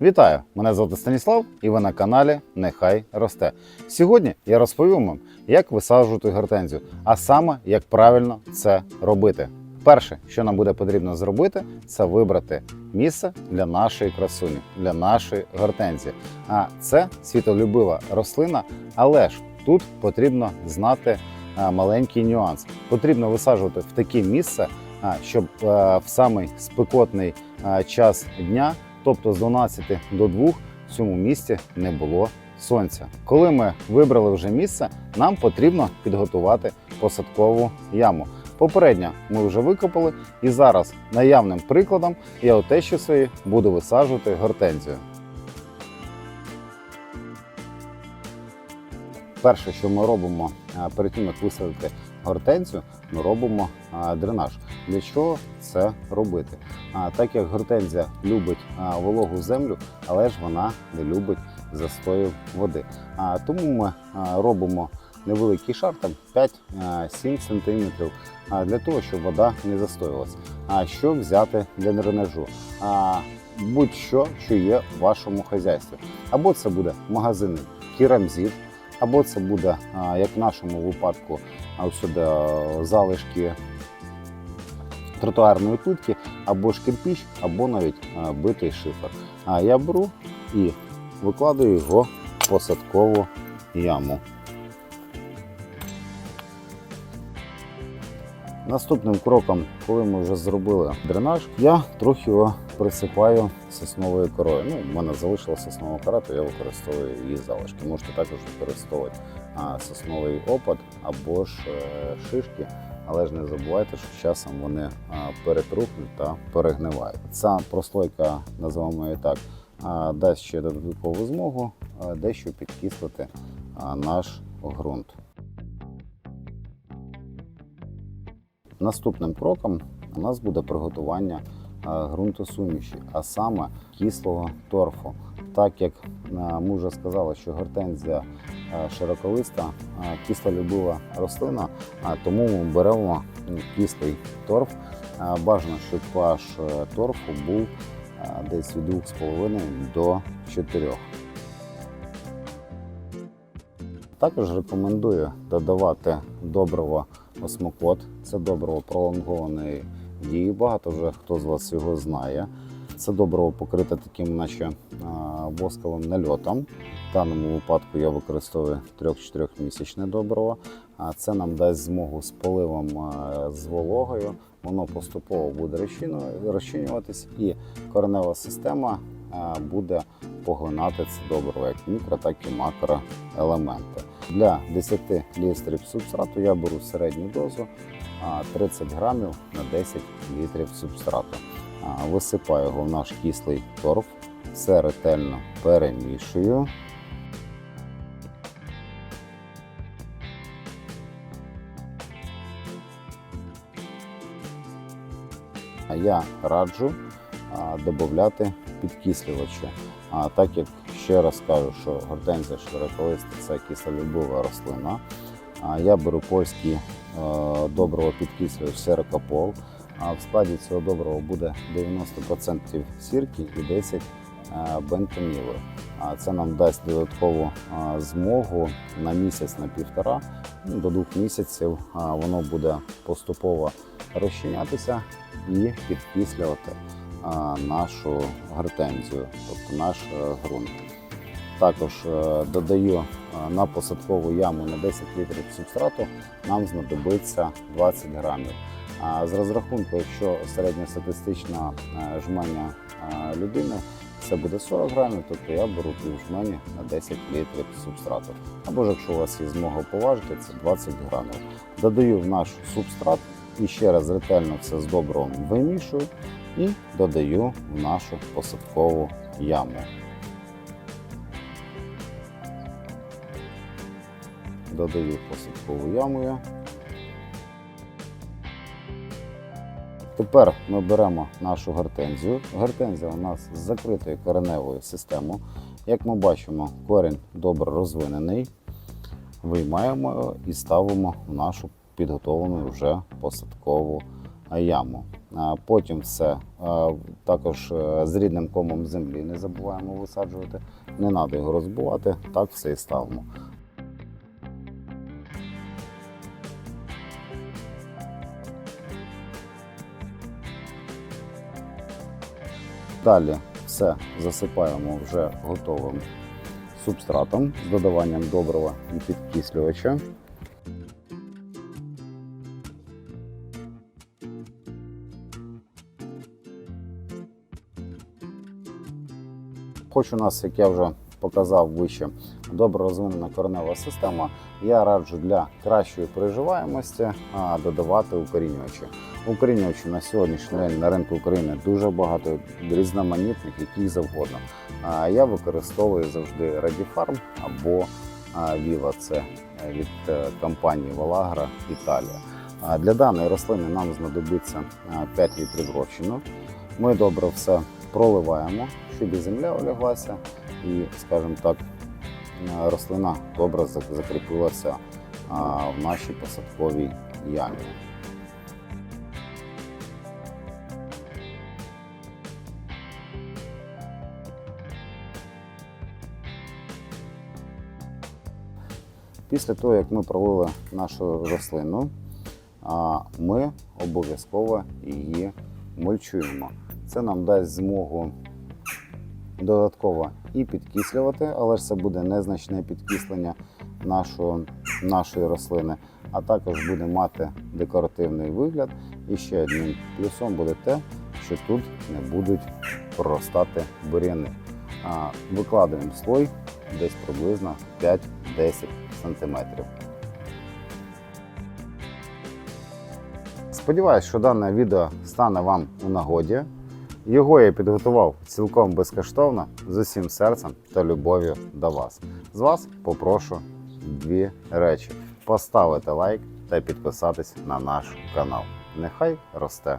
Вітаю! Мене звати Станіслав і ви на каналі Нехай росте. Сьогодні я розповім вам, як висаджувати гортензію, а саме як правильно це робити. Перше, що нам буде потрібно зробити, це вибрати місце для нашої красуні, для нашої гортензії. А це світолюбива рослина, але ж тут потрібно знати маленький нюанс. Потрібно висаджувати в таке місце, щоб е, в самий спекотний час дня тобто з 12 до 2 в цьому місці не було сонця. Коли ми вибрали вже місце, нам потрібно підготувати посадкову яму. Попередньо ми вже викопали, і зараз наявним прикладом я у тещі своїй буду висаджувати гортензію. Перше, що ми робимо а, перед тим, як висадити гортензію, ми робимо дренаж. Для чого це робити? Так як гортензія любить вологу землю, але ж вона не любить застою води. Тому ми робимо невеликий шар, там 5-7 см, для того, щоб вода не застоювалася. А що взяти для дренажу? Будь-що, що є в вашому хазяйстві. Або це буде магазин Кірамзіт, або це буде, як в нашому випадку, сюди залишки тротуарної плитки, або ж кирпіч, або навіть битий шифер. А я беру і викладаю його в посадкову яму. Наступним кроком, коли ми вже зробили дренаж, я трохи його присипаю сосновою корою. Ну, в мене залишилася соснова кора, то я використовую її залишки. Можете також використовувати сосновий опад або ж е, шишки, але ж не забувайте, що з часом вони перетрухнуть та перегнивають. Ця прослойка, називаємо її так, дасть ще додаткову змогу дещо підкислити наш ґрунт. Наступним кроком у нас буде приготування ґрунтосуміші, а саме кислого торфу. Так як е, ми вже сказали, що гортензія е, широколиста, е, кислолюбива рослина, тому ми беремо кислий торф. Бажано, щоб ваш торфу був десь від 2,5 до 4. Також рекомендую додавати добриво осмокот. Це добриво пролонгованої дії. Багато вже хто з вас його знає. Це добриво покрите таким, наче восковим нальотом. В даному випадку я використовую 3-4 місячне добриво. Це нам дасть змогу з поливом з вологою. Воно поступово буде розчинюватись, і коренева система буде поглинати це добриво як мікро, так і макроелементи. Для 10 літрів субстрату я беру середню дозу 30 грамів на 10 літрів субстрату. Висипаю його в наш кислий торф, все ретельно перемішую. Я раджу додати підкислювачі. Так як ще раз кажу, що гортензія широколиста це кислолюбива рослина. Я беру польський е, добриво підкислювач серокопол. А в складі цього добрива буде 90% сірки і 10% е, бентоніли. А це нам дасть додаткову е, змогу на місяць на півтора. Ну, До двох місяців воно буде поступово розчинятися і підкислювати нашу гортензію, тобто наш ґрунт. Також е, додаю е, на посадкову яму на 10 літрів субстрату, нам знадобиться 20 грамів. З розрахунку, якщо середньостатистичне е, жмення е, людини це буде 40 грамів, тобто я беру пів жмені на 10 літрів субстрату. Або ж якщо у вас є змога поважити, це 20 грамів. Додаю в наш субстрат і ще раз ретельно все з добривом вимішую і додаю в нашу посадкову яму. Додаю посадкову яму. Тепер ми беремо нашу гортензію. Гортензія у нас з закритою кореневою системою. Як ми бачимо, корінь добре розвинений. Виймаємо його і ставимо в нашу підготовлену вже посадкову яму. Потім все також е, з рідним комом землі не забуваємо висаджувати. Не треба його розбивати, так все і ставимо. Далі все засипаємо вже готовим субстратом з додаванням добрива і підкислювача. Хоч у нас, як я вже показав вище, добре розвинена коренева система, я раджу для кращої переживаємості додавати укорінювачі. Укорінювачі на сьогоднішній день на ринку України дуже багато різноманітних, яких завгодно. Я використовую завжди Радіфарм або а, Viva, це від е, компанії Valagra Італія. Для даної рослини нам знадобиться 5 літрів розчину. Ми добре все проливаємо, щоб і земля оляглася, і, скажімо так, рослина добре закріпилася в нашій посадковій ямі. Після того, як ми пролили нашу рослину, ми обов'язково її мульчуємо. Це нам дасть змогу додатково і підкислювати, але ж це буде незначне підкислення нашого, нашої рослини, а також буде мати декоративний вигляд. І ще одним плюсом буде те, що тут не будуть проростати бур'яни. Викладаємо слой десь приблизно 5-10 см. Сподіваюсь, що дане відео стане вам у нагоді. Його я підготував цілком безкоштовно з усім серцем та любов'ю до вас. З вас попрошу дві речі: поставити лайк та підписатись на наш канал. Нехай росте